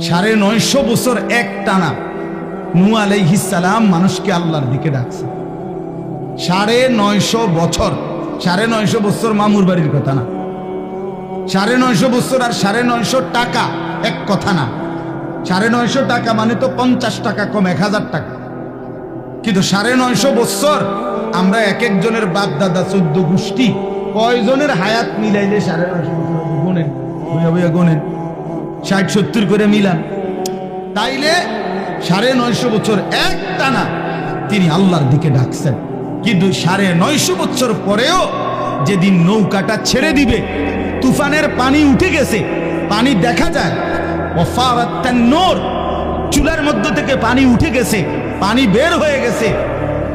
সাড়ে নয়শো বছর এক টানা নু আলাইহিসালাম মানুষকে আল্লাহর দিকে ডাকছে। সাড়ে নয়শো বছর, সাড়ে নয়শো বছর মামুর বাড়ির কথা না। সাড়ে নয়শো বছর আর সাড়ে নয়শো টাকা এক কথা না। সাড়ে নয়শো টাকা মানে তো পঞ্চাশ টাকা কম, এক হাজার টাকা। কিন্তু সাড়ে নয়শো বছর আমরা এক একজনের বাপ দাদা চোদ্দ গোষ্ঠী, কয়জনের হায়াত মিলাইলে সাড়ে নয়শো বছর? গোনেন বইয়া গোনেন ষাট সত্তর করে মিলান। তাইলে সাড়ে নয়শো বছর এক টানা তিনি আল্লাহর দিকে ডাকছেন। কিন্তু সাড়ে নয়শো বছর পরেও যেদিন নৌকাটা ছেড়ে দিবে, তুফানের পানি উঠে গেছে, পানি দেখা যায়। নূর, চুলার মধ্য থেকে পানি উঠে গেছে, পানি বের হয়ে গেছে।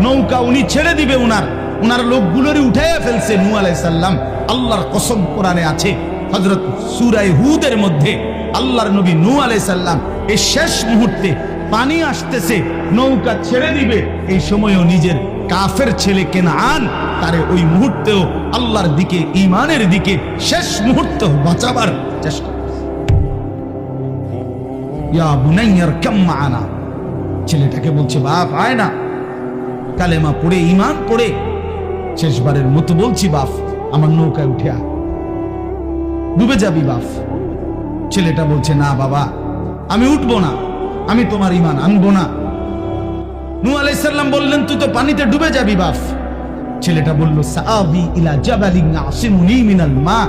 নৌকা উনি ছেড়ে দিবে উনার উনার লোকগুলোরই উঠাইয়া ফেলছে নু আলাইসাল্লাম আল্লাহর কসম কোরআনে আছে হজরত সুরাই হুদের মধ্যে আল্লাহর নবী নু আলাইসাল্লাম এই শেষ মুহূর্তে পানি আসতেছে, নৌকা ছেড়ে দিবে। এই সময়ও নিজের কাফের ছেলে কেনান, তারে ওই মুহূর্তেও আল্লাহর দিকে ইমানের দিকে শেষ মুহূর্তে বাঁচাবার চেষ্টা আনা ছেলেটাকে বলছে, বাপ, আয় না। কালেমা পড়ে ইমান পড়ে। শেষবারের মতো বলছি, বাপ, আমার নৌকায় উঠে ডুবে যাবি, বাপ। ছেলেটা বলছে, না বাবা, আমি উঠবো না, আমি তোমার ইমান আনব না। নু আলাইসাল্লাম বললেন, তুই তো পানিতে ডুবে যাবি বাপ। ছেলেটা বলল, সাআবি ইলা জাবালিন আসিমুনি মিনাল মা।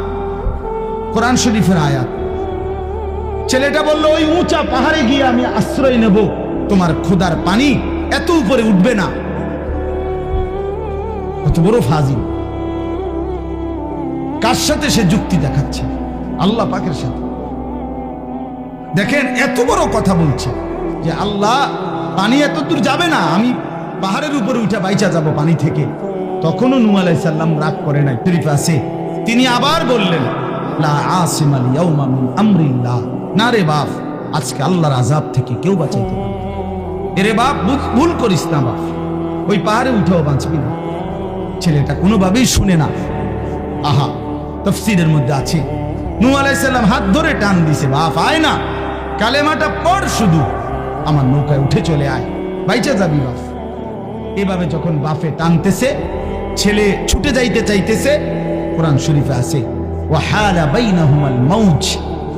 কোরআন শরীফের আয়াত। ছেলেটা বলল, ওই উঁচা পাহাড়ে গিয়ে আমি আশ্রয় নেব, তোমার খোদার পানি এত উপরে উঠবে না। কত বড় ফাজিল। কার সাথে সে যুক্তি দেখাচ্ছে? আল্লাহ পাকের সাথে। দেখেন, এত বড় কথা বলছে যে আল্লাহ পানি এত দূর যাবে না, আমি পাহাড়ের উপরে উঠে বাইচা যাব পানি থেকে। তখনও নু আলাইসাল্লাম রাগ করে নাই। শরীফ আছে। তিনি আবার বললেন না রে বাপ, আজকে আল্লাহর আজাব থেকে কেউ বাঁচাইতে এরে বাপ ভুল করিস না বাপ। ওই পাহাড়ে উঠেও বাঁচবি না। ছেলেটা কোনোভাবেই শুনে না। আহা তফসিরের মধ্যে আছে। নু আলাইসাল্লাম হাত ধরে টান দিছে, বাপ, আয় না। কালেমাটা পড় শুধু। আমার নৌকায় উঠে চলে আয়। বাইচা যাবি বাপ এভাবে যখন বাফে টানতেছে, ছেলে ছুটে যাইতে চাইতেছে, কোরআন শরীফে আছে, ওয়াহালা বাইনাহুমাল মাউজ।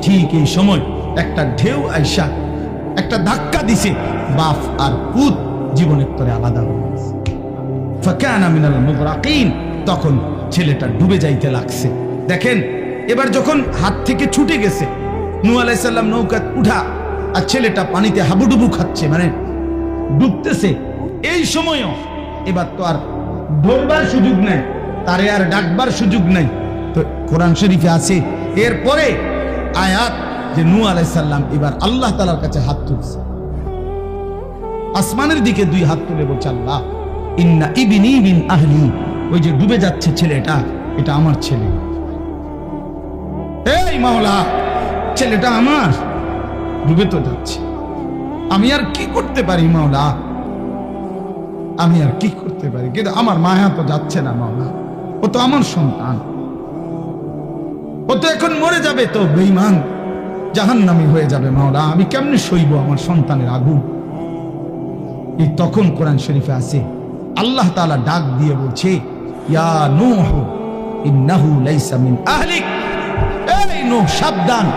ঠিক এই সময় একটা ঢেউ আইসা, একটা ধাক্কা দিছে বাপ আর পুত জীবনের তরে আলাদা হয়ে গেছে। ফাকানা মিনাল মুগরাকিন। তখন ছেলেটা ডুবে যাইতে লাগছে। দেখেন, এবার যখন হাত থেকে ছুটে গেছে নূ আলাইসাল্লাম নৌকা উঠা আর ছেলেটা পানিতে হাবুডুবু খাচ্ছে মানে ডুবতেছে। এই সময়ও এবার তো আর ধরবার সুযোগ নাই, তারে আর ডাকবার সুযোগ নাই। তো কোরআন শরীফে আছে, এরপরে আয়াত যে নূ আলাইসাল্লাম এবার আল্লাহ তালার কাছে হাত তুলছে। আসমানের দিকে দুই হাত তুলে বলছে, আল্লাহ, ইন্না ইবিনি বিন আহলি। ওই যে ডুবে যাচ্ছে ছেলেটা, এটা আমার ছেলে। এই মাওলা ছেলেটা আমার ডুবে তো যাচ্ছে। আমি আর কি করতে পারি মাওলা? আমি আর কি করতে পারি? কিন্তু আমার মায়া তো যাচ্ছে না মাওলা। ও তো আমার সন্তান। ও তো এখন মরে যাবে তো বেইমান জাহান্নামি হয়ে যাবে মাওলা। আমি কেমনে সইব আমার সন্তানের আগুন? এই তখন কোরআন শরীফে আছে। আল্লাহ তাআলা ডাক দিয়ে বলছে, ইয়া নূহ, ইন্নাহু লাইসা মিন আহলিক। এই নূহ, সাবধান।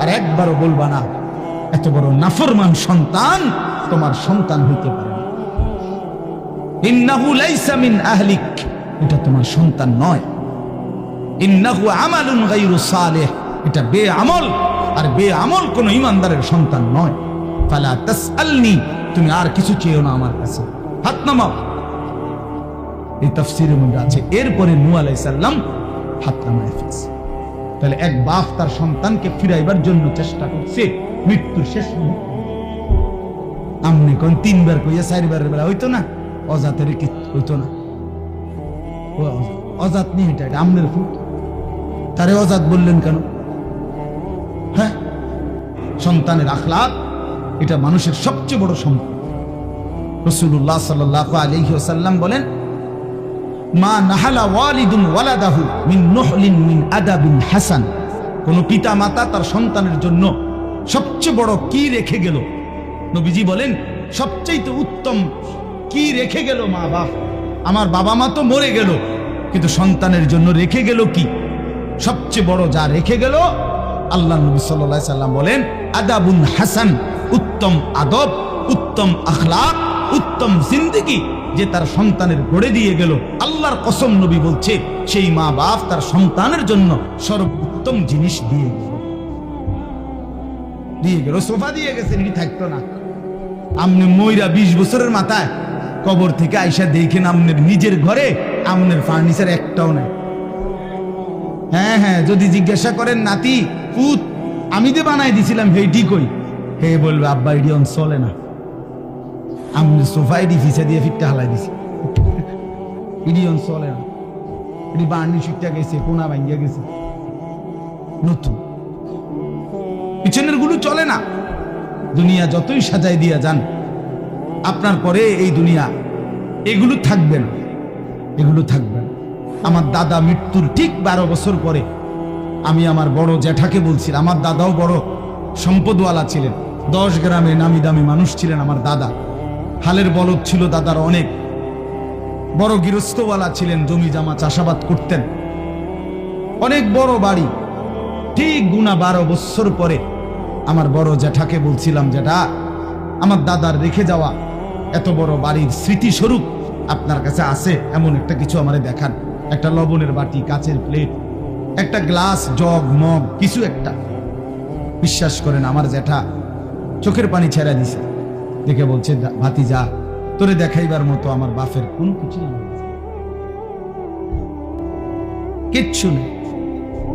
আর একবারও বলবা না, এত বড় নাফরমান সন্তান তোমার সন্তান হইতে পারে ইন্নাহু লাইসা মিন আহলিক, এটা তোমার সন্তান নয়। ইন্নাহু আমালুন সালেহ, এটা বে আমল আর বে আমল কোন ইমানদারের সন্তান নয়। ফালা তাসআলনি, তুমি আর কিছু চেয়েও না আমার কাছে। হাত নামাও। এই আছে, এরপরে নূহ আলাইহিস সালাম হাত নামায় ফেলছে। তাহলে এক বাপ তার সন্তানকে ফিরাইবার জন্য চেষ্টা করছে। মৃত্যুর শেষ আমনে কোন তিনবার কইয়া চারবারের বেলা হইতো না, অজাতের কি হইতো না। অজাত। নিয়ে এটা এটা আমনের ফুট। তারে অজাত বললেন কেন? হ্যাঁ? সন্তানের আখলাক, এটা মানুষের সবচেয়ে বড় সম্পদ। রসুল্লাহ সাল্লাহ ওয়াসাল্লাম বলেন মা নাহালা ওয়ালিদুন ওয়ালাদাহু মিন নুহলিন মিন আদাবিন হাসান। কোন পিতা মাতা তার সন্তানের জন্য সবচেয়ে বড় কি রেখে গেল? নবীজি বলেন সবচেয়ে উত্তম কি রেখে গেল মা বাপ? আমার বাবা মা তো মরে গেল, কিন্তু সন্তানের জন্য রেখে গেল কি? সবচেয়ে বড় যা রেখে গেল, আল্লাহ নবী সাল্লাহ সাল্লাম বলেন, আদাবুন হাসান, উত্তম আদব, উত্তম আখলাক, উত্তম জিন্দগি যে তার সন্তানের গড়ে দিয়ে গেল। আল্লাহর কসম নবী বলছে, সেই মা বাপ তার সন্তানের জন্য সর্বোত্তম জিনিস দিয়ে গেল। দিয়ে গেল, সোফা দিয়ে গেছে নাকি থাকতো না। আপনি ময়রা বিশ বছরের মাথায় কবর থেকে আইসা দেখেন আমনের নিজের ঘরে আমনের ফার্নিচার একটাও নাই। হ্যাঁ হ্যাঁ যদি জিজ্ঞাসা করেন, নাতি, পুত, আমি যে বানাই দিছিলাম হেইটি কই? হে বলবে, আব্বা ইডিয়ন চলে না। আমি সোফা এডি ফিসা দিয়ে ফিটটা হালাই দিছি ইডিয়ন চলে না এটি বার্নি শিটটা গেছে কোনা ভাঙ্গিয়া গেছে নতুন পিছনেরগুলো চলে না দুনিয়া যতই সাজাই দিয়া যান আপনার পরে এই দুনিয়া এগুলো থাকবে না এগুলো থাকবে না আমার দাদা মৃত্যুর ঠিক বারো বছর পরে আমি আমার বড় জ্যাঠাকে বলছি আমার দাদাও বড় সম্পদওয়ালা ছিলেন। দশ গ্রামে নামি দামি মানুষ ছিলেন আমার দাদা। হালের বলদ ছিল দাদার অনেক। বড় গৃহস্থওয়ালা ছিলেন, জমি জামা চাষাবাদ করতেন। অনেক বড় বাড়ি। ঠিক গুণা বারো বছর পরে আমার বড় জ্যাঠাকে বলছিলাম যেটা আমার দাদার রেখে যাওয়া এত বড় বাড়ির স্মৃতিস্বরূপ আপনার কাছে আছে? এমন একটা কিছু আমারে দেখান। একটা লবণের বাটি, কাচের প্লেট, একটা গ্লাস, জগ, মগ, কিছু একটা। বিশ্বাস করেন, আমার জ্যাঠা চোখের পানি ছেড়া দিছে। দেখে বলছে, "দা- ভাতি যা তোরে দেখাইবার মতো আমার বাপের কোনো কিছু কিচ্ছু নেই।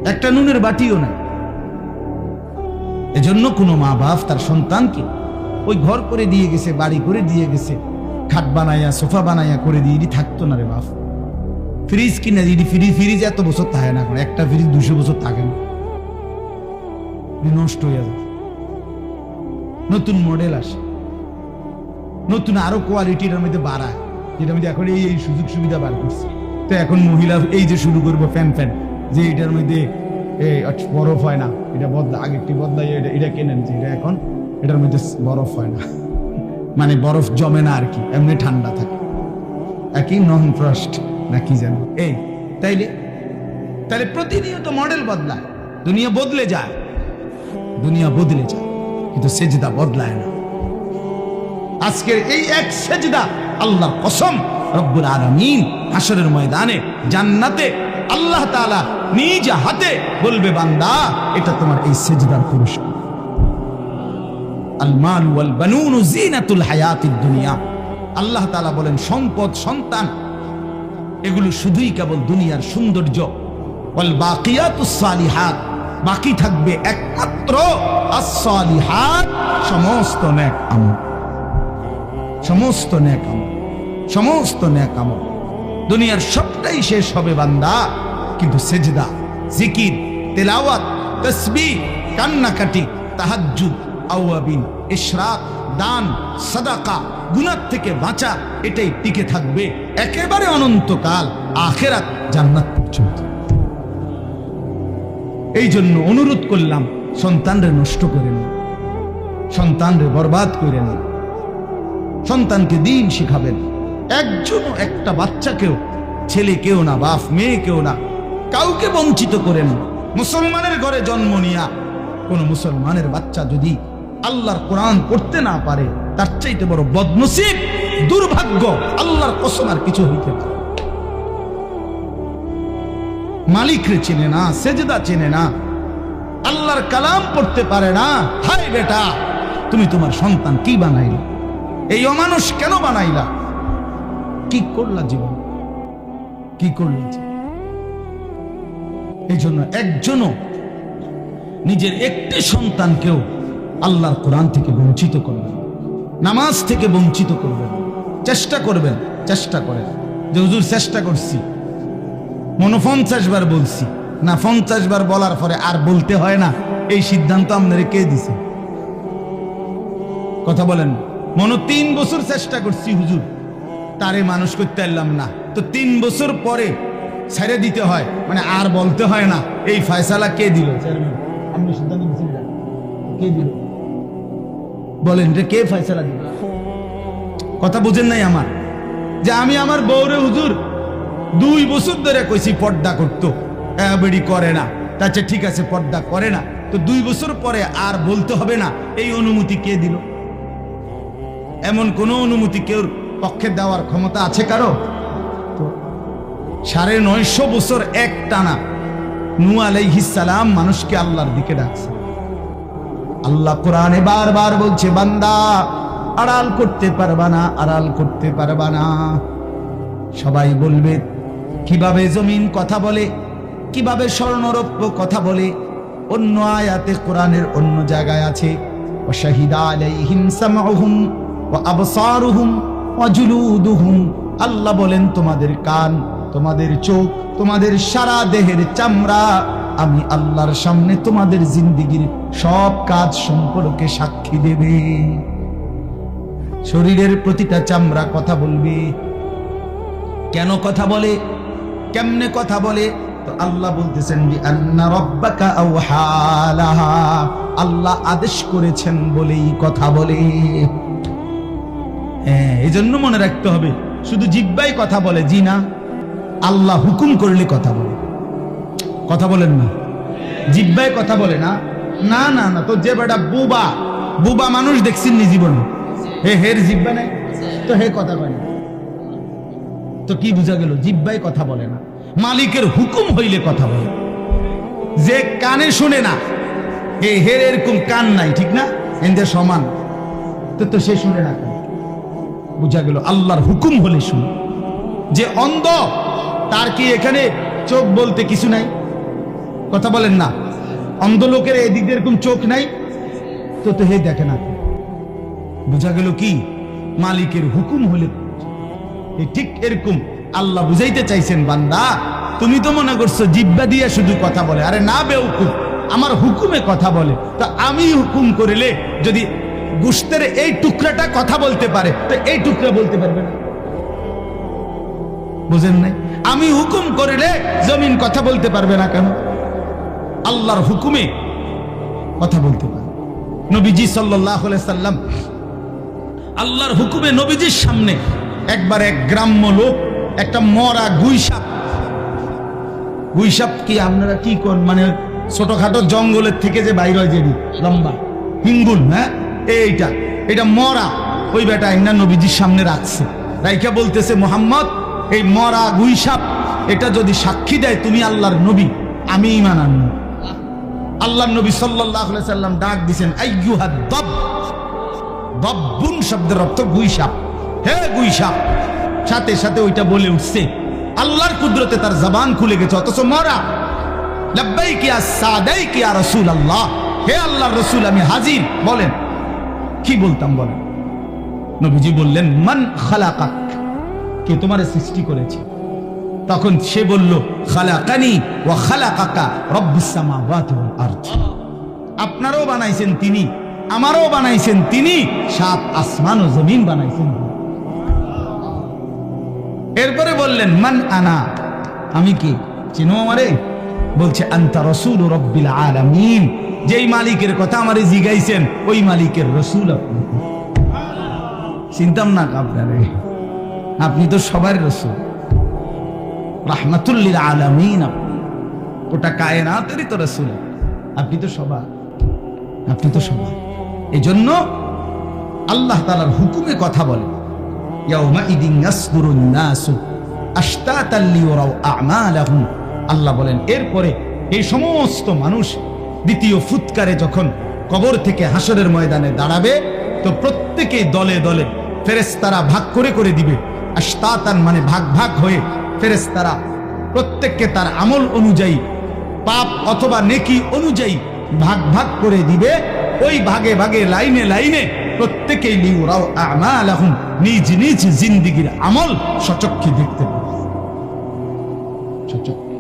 একটা নুনের বাটিও নাই। এজন্য কোনো মা বাপ তার সন্তানকে ওই ঘর করে দিয়ে গেছে, বাড়ি করে দিয়ে গেছে, খাট বানাইয়া, সোফা বানাইয়া করে দিয়ে থাকতো না রে বাপ। ফ্রিজ কিনে দিদি ফ্রিজ ফ্রিজ এত বছর থাকে না এখন, একটা ফ্রিজ দুশো বছর থাকে না। নষ্ট হয়ে যায় নতুন মডেল আসে। নতুন আরও কোয়ালিটির মধ্যে বাড়ায় যেটা মধ্যে এখন এই এই সুযোগ সুবিধা বার করছে। তো এখন মহিলা এই যে শুরু করব ফ্যান ফ্যান যে এটার মধ্যে আচ্ছা, বরফ হয় না এটা বদলা আগে একটি বদলাই এটা এটা কেনেন যে এটা এখন এটার মধ্যে বরফ হয় না। মানে বরফ জমে না আর কি এমনি ঠান্ডা থাকে। একই নন ফ্রস্ট না কি জানো এই তাইলে তাহলে প্রতিনিয়ত মডেল বদলায়। দুনিয়া বদলে যায়। দুনিয়া বদলে যায় কিন্তু সেজদা বদলায় না। আজকের এই এক সেজদা আল্লাহর কসম রব্বুল আলামিন হাসরের ময়দানে, জান্নাতে আল্লাহ তাআলা নিজ হাতে বলবে, বান্দা, এটা তোমার এই সেজদার পুরস্কার। আল মাল ওয়াল বানুন জিনাতুল হায়াতিদ দুনিয়া। আল্লাহ তাআলা বলেন, সম্পদ, সন্তান, এগুলো শুধুই কেবল দুনিয়ার সৌন্দর্য। ওয়াল বাকিয়াতুস সালিহাত, বাকি থাকবে একমাত্র আস-সালিহাত, সমস্ত নেক আমল। সমস্ত ন্যাক আমল সমস্ত ন্যাক আমল দুনিয়ার সবটাই শেষ হবে বান্দা। কিন্তু সেজদা, জিকির, তেলাওয়াত তসবি কান্নাকাটি, তাহাজ্জুদ, আওয়াবিন, ইশরাক, দান, সাদাকা গুনার থেকে বাঁচা, এটাই টিকে থাকবে একেবারে অনন্তকাল, আখেরাত, জান্নাত পর্যন্ত। এই জন্য অনুরোধ করলাম, সন্তানরে নষ্ট করেন না। সন্তানরে বরবাদ করেন না। সন্তানকে দিন শিখাবেন। একজন একটা বাচ্চাকেও, ছেলে কেউ না, বাপ, মেয়ে কেউ না, কাউকে বঞ্চিত করেন। মুসলমানের ঘরে জন্ম নিয়া। কোন মুসলমানের বাচ্চা যদি আল্লাহর কোরআন পড়তে না পারে, তার চাইতে বড় বদনসিব, দুর্ভাগ্য আল্লাহর কসম আর কিছু হইতে পারে মালিকরে চেনে না, সেজদা চেনে না, আল্লাহর কালাম পড়তে পারে না। হাই বেটা, তুমি তোমার সন্তান কি বানাইলা? এই অমানুষ কেন বানাইলা? কি করলা জীবন? কি করলা? এই জন্য একজনও নিজের একটি সন্তানকেও আল্লাহর কোরআন থেকে বঞ্চিত করবেন না। নামাজ থেকে বঞ্চিত করবেন চেষ্টা করবেন, চেষ্টা করেন। যে, হুজুর, চেষ্টা করছি। মনে পঞ্চাশ বার বলছি। না, পঞ্চাশ বার বলার পরে আর বলতে হয় না। এই সিদ্ধান্ত আপনারা কে দিছে? কথা বলেন মনে তিন বছর চেষ্টা করছি, হুজুর। তারে মানুষ করতে পারলাম না। তো তিন বছর পরে ছেড়ে দিতে হয়। মানে আর বলতে হয় না, এই ফয়সালা কে দিল? বলেন রে কে ফয়সালা দিল? কথা বুঝেন নাই আমার? যে আমি আমার বউরে, হুজুর, দুই বছর ধরে কইছি পর্দা করতো। বেড়ি করে না। তাছে ঠিক আছে, পর্দা করে না। তো দুই বছর পরে আর বলতে হবে না, এই অনুমতি কে দিল? এমন কোনো অনুমতি কেউ পক্ষে দেওয়ার ক্ষমতা আছে কারও? সাড়ে নয়শো বছর এক টানা নু আলাইহিসালাম মানুষকে আল্লাহর দিকে ডাকছে। আল্লাহ কোরআনে বারবার বলছে, বান্দা, আড়াল করতে পারবা না, আড়াল করতে পারবা না। সবাই বলবে, কীভাবে জমিন কথা বলে, কীভাবে স্বর্ণরপ্য কথা বলে, অন্য আয়াতে কোরআনের অন্য জায়গায় আছে অশাহিদা আলাইহিম সামাহুম আল্লাহ বলেন, তোমাদের কান, তোমাদের চোখ, তোমাদের সারা দেহের চামড়া, আমি আল্লাহর সামনে তোমাদের জিন্দিগির সব কাজ সম্পর্কে সাক্ষী দেবে। শরীরের প্রতিটা চামড়া কথা বলবে। কেন কথা বলে? কেমনে কথা বলে? তো আল্লাহ বলতেছেন যে আল্লাহ আদেশ করেছেন বলেই কথা বলে। হ্যাঁ এই জন্য মনে রাখতে হবে, শুধু জিব্বাই কথা বলে, জি না। আল্লাহ হুকুম করলে কথা বলে। কথা বলেন না। জিব্বাই কথা বলে না। না না না তো যে বেটা বুবা বুবা মানুষ দেখছেন নি জীবনে? হে, হের জিব্বা নাই? তো হে কথা বলে তো কি বোঝা গেল? জিব্বাই কথা বলে না। মালিকের হুকুম হইলে কথা বলে। যে কানে শুনে না, হে, হের এরকম কান নাই, ঠিক না? এদের সমান। তো তো সে শুনে না বোঝা গেল, আল্লাহর হুকুম হলে শুনে। যে অন্ধ, তার কি এখানে চোখ বলতে কিছু নাই? কথা বলেন না। অন্ধ লোকের এদিক এরকম চোখ নাই, তো তো হে দেখে না। বোঝা গেল কি? মালিকের হুকুম হলে ঠিক এরকম আল্লাহ বুঝাইতে চাইছেন বান্দা। তুমি তো মনে করছ, জিব্বা দিয়ে শুধু কথা বলে। আরে না বেউকুম আমার হুকুমে কথা বলে। তো আমি হুকুম করিলে যদি গুস্তের এই টুকরাটা কথা বলতে পারে। তো এই টুকরা বলতে পারবে না। বুঝেন নাই? আমি হুকুম করিলে জমিন কথা বলতে পারবে না কেন? আল্লাহর হুকুমে কথা বলতে পারে নবীজি সাল্লাম আল্লাহর হুকুমে নবীজির সামনে একবার এক গ্রাম্য লোক, একটা মরা গুইসাপ। গুইসাপ কি আপনারা কি কোন মানে ছোটখাটো জঙ্গলের থেকে যে বাইর হয় লম্বা। হিঙ্গুল হ্যাঁ? এইটা, এটা মরা। ওই বেটা একটা নবীজির সামনে রাখছে। রাইখা বলতেছে, মোহাম্মদ, এই মরা গুইসাপ, এটা যদি সাক্ষী দেয় তুমি আল্লাহর নবী, আমি ইমান আনব। আল্লাহ নবী সাল্লাহ সাল্লাম ডাক দিছেন, আইয়ুহা দব দব্বুন শব্দের অর্থ গুইসাপ। হে গুইসাপ, সাথে সাথে ওইটা বলে উঠছে, আল্লাহর কুদরতে তার জবান খুলে গেছে, অথচ মরা। লাব্বাই কিয়া সাদাই কিয়া রসুল আল্লাহ হে আল্লাহর রসুল, আমি হাজির, বলেন। কি বলতাম বলেন? নবীজি বললেন, মান খালাকাক। কে তোমার সৃষ্টি করেছে? তখন সে বলল, খালাকানি ওয়া খালাকাকা রব্বুস সামাওয়াতি ওয়াল আরদ। আপনারও বানাইছেন তিনি, আমারও বানাইছেন তিনি, সাত আসমান ও জমিন বানাইছেন এরপরে বললেন, মান আনা। আমি কি চিনো আমারে? বলছে, আন্তা রসুল রব্বিল আলামিন। যেই মালিকের কথা আমারে জিগাইছেন ওই মালিকের রসুল আপনি। চিন্তাম না আপনারে। আপনি তো সবার রসুল। রাহমাতুল্লিল আলামিন আপনি। ওটা কায়নাতেরই তো রসুল। আপনি তো সবার। আপনি তো সবার। এই জন্য আল্লাহ তালার হুকুমে কথা বলে। ইয়াউমাইদিন ইয়াসদুরুন নাসু আশতাতাল লিয়ারাউ আ'মালাহুম। আল্লাহ বলেন, এরপরে এই সমস্ত মানুষ দ্বিতীয় ফুৎকারে যখন কবর থেকে হাসরের ময়দানে দাঁড়াবে, তো প্রত্যেকেই দলে দলে ফেরেশতারা ভাগ করে করে দিবে। আশতাতান মানে ভাগ ভাগ হয়ে ফেরেশতারা প্রত্যেককে তার আমল অনুযায়ী, পাপ অথবা নেকি অনুযায়ী ভাগ ভাগ করে দিবে। ওই ভাগে ভাগে লাইনে লাইনে প্রত্যেকেই লিউরাও আমালাহুম, নিজ নিজ জিন্দিগির আমল সচক্ষে দেখতে পাবে। সচক্ষে।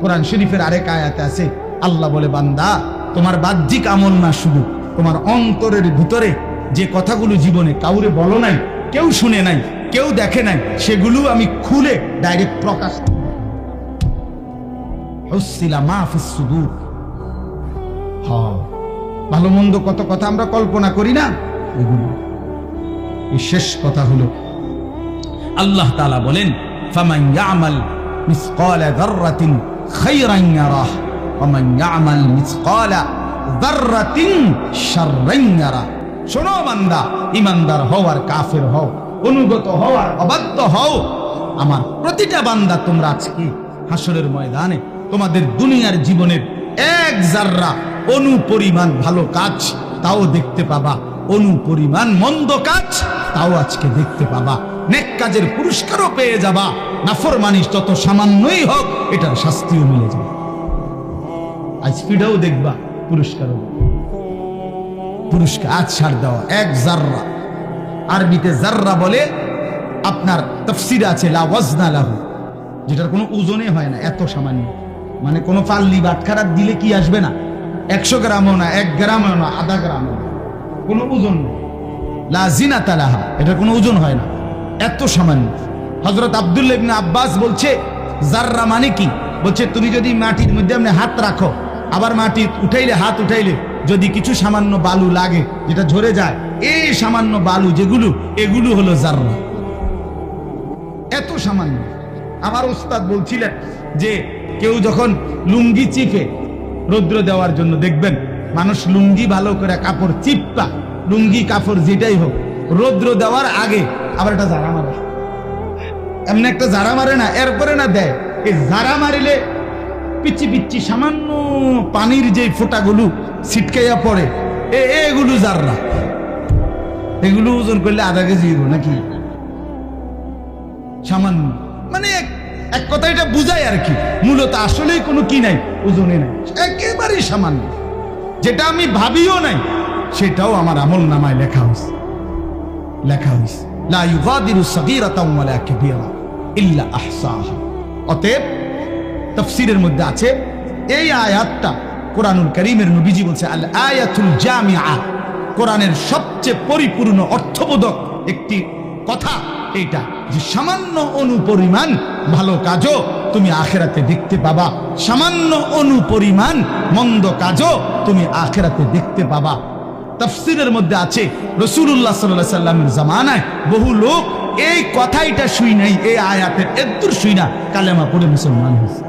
কোরআন শরীফের আরেক আয়াতে আছে, আল্লাহ বলে, বান্দা, তোমার বাহ্যিক আমল না শুধু তোমার অন্তরের ভিতরে যে কথাগুলো জীবনে কাউরে বলো নাই, কেউ শুনে নাই, কেউ দেখে নাই, সেগুলো আমি খুলে ডাইরেক্ট প্রকাশ হুসিলা মাহফিস সুদূর। হ ভালো মন্দ কত কথা আমরা কল্পনা করি না, এগুলো। শেষ কথা হলো, আল্লাহ তাআলা বলেন, ফামান ইয়ামাল মিসকালা যাররাতিন খায়রান ইয়ারাহ ওয়ামান ইয়ামাল মিসকালা যাররাতিন শাররান ইয়ারাহ শোনো বান্দা ইমানদার হও আর কাফের হও, অনুগত হও আর অবাধ্য হও। আমার প্রতিটা বান্দা তোমরা আজকে হাসরের ময়দানে তোমাদের দুনিয়ার জীবনের এক জাররা অনু পরিমাণ ভালো কাজ তাও দেখতে পাবা। অনু পরিমাণ মন্দ কাজ তাও আজকে দেখতে পাবা। নেক কাজের পুরস্কারও পেয়ে যাবা। নাফরমানিস যত সামান্যই হোক এটার শাস্তিও মিলে যাবে। আজ ফিডাও দেখবা, পুরস্কারও। দেখবা। পুরস্কার, আজ ছাড় দেওয়া, এক জাররা। আরবিতে জাররা বলে, আপনার তফসির আছে, লা ওয়াজনা লাহু। যেটার কোনো ওজনে হয় না, এত সামান্য। মানে কোনো পাল্লি বাটখারা দিলে কি আসবে না? একশো গ্রামও না, এক গ্রামও না, আধা গ্রামও না। কোনো ওজন নেই। লা জিনা তালাহা এটার কোনো ওজন হয় না। এত সামান্য। হজরত আব্দুল্লাহ ইবনে আব্বাস বলছে, জাররা মানে কি? বলছে, তুমি যদি মাটির মধ্যে আপনি হাত রাখো, আবার মাটি উঠাইলে, হাত উঠাইলে যদি কিছু সামান্য বালু লাগে, যেটা ঝরে যায়, এই সামান্য বালু যেগুলো, এগুলো হলো জাররা। এত সামান্য। আমার উস্তাদ বলছিলেন যে, কেউ যখন লুঙ্গি চিপে রৌদ্র দেওয়ার জন্য দেখবেন, মানুষ লুঙ্গি ভালো করে কাপড় চিপা, লুঙ্গি কাপড় যেটাই হোক, রৌদ্র দেওয়ার আগে আবার এটা জারা মারে এমনি একটা জারা মারে না, এরপরে না দেয়। এই জারা মারিলে পিচ্ছি পিচ্ছি সামান্য পানির যে ফোঁটাগুলো ছিটকাইয়া পড়ে এগুলো জাররা এগুলো ওজন করলে আধা কেজি নাকি? সামান্য। মানে এক এক কথা এটা বুঝায় আর কি। মূলত আসলেই কোনো কি নাই, ওজনে নাই। একেবারেই সামান্য। যেটা আমি ভাবিও নাই, সেটাও আমার আমল নামায় লেখা হয়েছে লেখা হয়েছে লা ইউগাদিরু সাগীরাতাও ওয়ালা কাবীরা। ইল্লা আহসাহা। অতএব তাফসীরের মধ্যে আছে, এই আয়াতটা কোরআনুল করিমের নবীজি বলছে, আল আয়াতুল জামিআ। কোরআনের সবচেয়ে পরিপূর্ণ অর্থবোধক একটি কথা এইটা যে সামান্য অনুপরিমাণ ভালো কাজও তুমি আখেরাতে দেখতে পাবা। সামান্য অনুপরিমাণ মন্দ কাজও তুমি আখেরাতে দেখতে পাবা। তফসিরের মধ্যে আছে রসুল্লাহ সাল্লাহ সাল্লামের জামানায় বহু লোক এই কথাইটা শুই নাই, এই আয়াতের এদ্দুর শুই না, কালেমা পড়ে মুসলমান হয়েছে।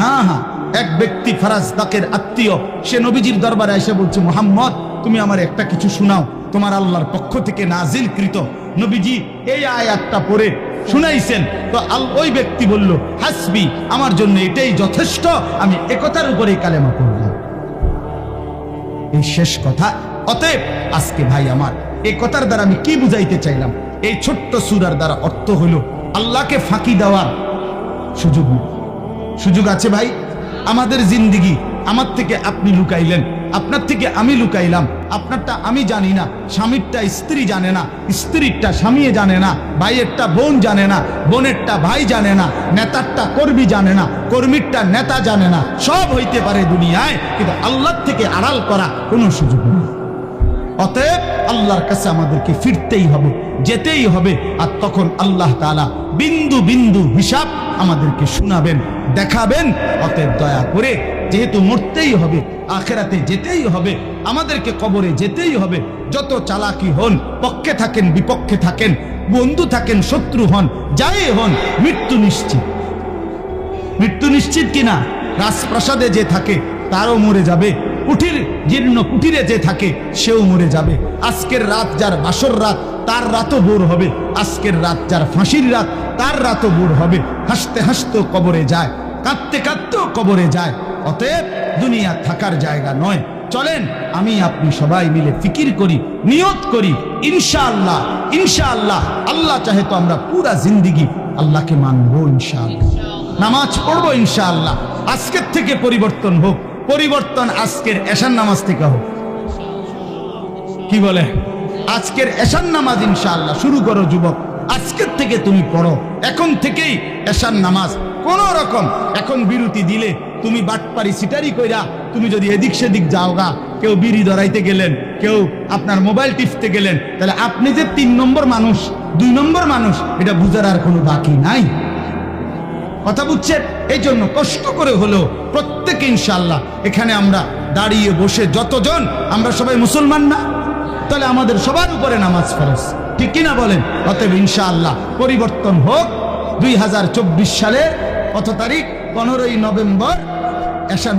হ্যাঁ হ্যাঁ এক ব্যক্তি ফারাজ তাকের আত্মীয়, সে নবীজির দরবারে এসে বলছে, মোহাম্মদ, তুমি আমার একটা কিছু শোনাও, তোমার আল্লাহর পক্ষ থেকে নাজিল কৃত নবীজি এই আয়াতটা পড়ে শুনাইছেন, তো আল, ওই ব্যক্তি বলল, হাসবি, আমার জন্য এটাই যথেষ্ট, আমি একতার উপরেই কালেমা পড়লাম। এই শেষ কথা। অতএব আজকে ভাই আমার এই কথার দ্বারা আমি কি বুঝাইতে চাইলাম? এই ছোট্ট সুরার দ্বারা অর্থ হলো আল্লাহকে ফাঁকি দেওয়ার সুযোগ। সুযোগ আছে ভাই? আমাদের জিন্দিগি আমার থেকে আপনি লুকাইলেন, আপনার থেকে আমি লুকাইলাম, আপনারটা আমি জানি না, স্বামীরটা স্ত্রী জানে না, স্ত্রীরটা স্বামী জানে না, ভাইয়েরটা বোন জানে না, বোনেরটা ভাই জানে না, নেতারটা কর্মী জানে না, কর্মীরটা নেতা জানে না, সব হইতে পারে দুনিয়ায়, কিন্তু আল্লাহর থেকে আড়াল করা কোনো সুযোগ নেই। অতএব আল্লাহর কাছে আমাদেরকে ফিরতেই হবে, যেতেই হবে, আর তখন আল্লাহ তাআলা বিন্দু বিন্দু হিসাব আমাদেরকে শোনাবেন, দেখাবেন। অতএব দয়া করে যেহেতু মরতেই হবে, আখেরাতে যেতেই হবে, আমাদেরকে কবরে যেতেই হবে, যত চালাকি হন, পক্ষে থাকেন, বিপক্ষে থাকেন, বন্ধু থাকেন, শত্রু হন, যাই হন, মৃত্যু নিশ্চিত। মৃত্যু নিশ্চিত কিনা? রাজপ্রাসাদে যে থাকে, তারও মরে যাবে। কুঠির জীর্ণ কুঠিরে যে থাকে, সেও মরে যাবে। আজকের রাত যার বাসর রাত, তার রাতও বোর হবে। আজকের রাত যার ফাঁসির রাত, তার রাতও বোর হবে। হাসতে হাসতেও কবরে যায়, কাঁদতে কাঁদতেও কবরে যায়। অতএব দুনিয়া থাকার জায়গা নয়। চলেন, আমি আপনি সবাই মিলে ফিকির করি, নিয়ত করি। ইনশাআল্লাহ ইনশাআল্লাহ। আল্লাহ চাহে তো আমরা পুরা জিন্দিগি আল্লাহকে মানবো ইনশাআল্লাহ। নামাজ পড়ব ইনশাআল্লাহ। আজকের থেকে পরিবর্তন হোক। পরিবর্তন আজকের এশান নামাজ থেকে হোক। কি বলে? আজকের এশান নামাজ ইনশাআল্লাহ, শুরু করো যুবক। আজকের থেকে তুমি পড়ো। এখন থেকেই এশান নামাজ কোন রকম। এখন বিরতি দিলে তুমি বাটপারি সিটারি কইরা তুমি যদি এদিক সেদিক যাও গা, কেউ বিড়ি ধরাইতে গেলেন, কেউ আপনার মোবাইল টিপতে গেলেন, তাহলে আপনি যে তিন নম্বর মানুষ, দুই নম্বর মানুষ, এটা বুঝার আর কোনো বাকি নাই। কথা বুঝছেন এই জন্য কষ্ট করে হলো প্রত্যেক ইনশাল্লাহ এখানে আমরা দাঁড়িয়ে বসে যতজন আমরা সবাই মুসলমান না? তাহলে আমাদের সবার উপরে নামাজ ফরজ। ঠিক কিনা বলেন? অতএব ইনশাআল্লাহ পরিবর্তন হোক। দুই হাজার চব্বিশ সালের কত তারিখ? পনেরোই নভেম্বর এশান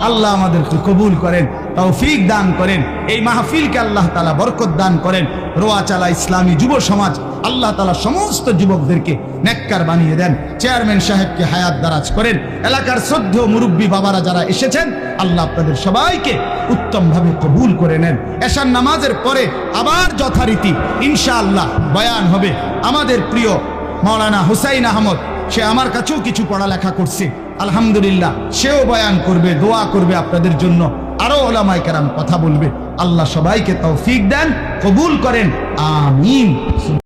আল্লাহ আমাদেরকে কবুল করেন। তৌফিক দান করেন। এই মাহফিলকে আল্লাহ তালা বরকত দান করেন। রোয়া রোয়াচালা ইসলামী যুব সমাজ, আল্লাহ তালা সমস্ত যুবকদেরকে নেককার বানিয়ে দেন। চেয়ারম্যান সাহেবকে হায়াত দারাজ করেন। এলাকার শ্রদ্ধ মুরব্বী বাবারা যারা এসেছেন, আল্লাহ আপনাদের সবাইকে উত্তমভাবে কবুল করে নেন। এশান নামাজের পরে আবার যথারীতি ইনশাআল্লাহ বয়ান হবে। আমাদের প্রিয় মৌলানা হুসাইন আহমদ, সে আমার কাছেও কিছু পড়ালেখা করছে। আলহামদুলিল্লাহ, সেও বয়ান করবে, দোয়া করবে আপনাদের জন্য। আরও ওলামায় কেরাম কথা বলবে। আল্লাহ সবাইকে তৌফিক দেন কবুল করেন আমিন।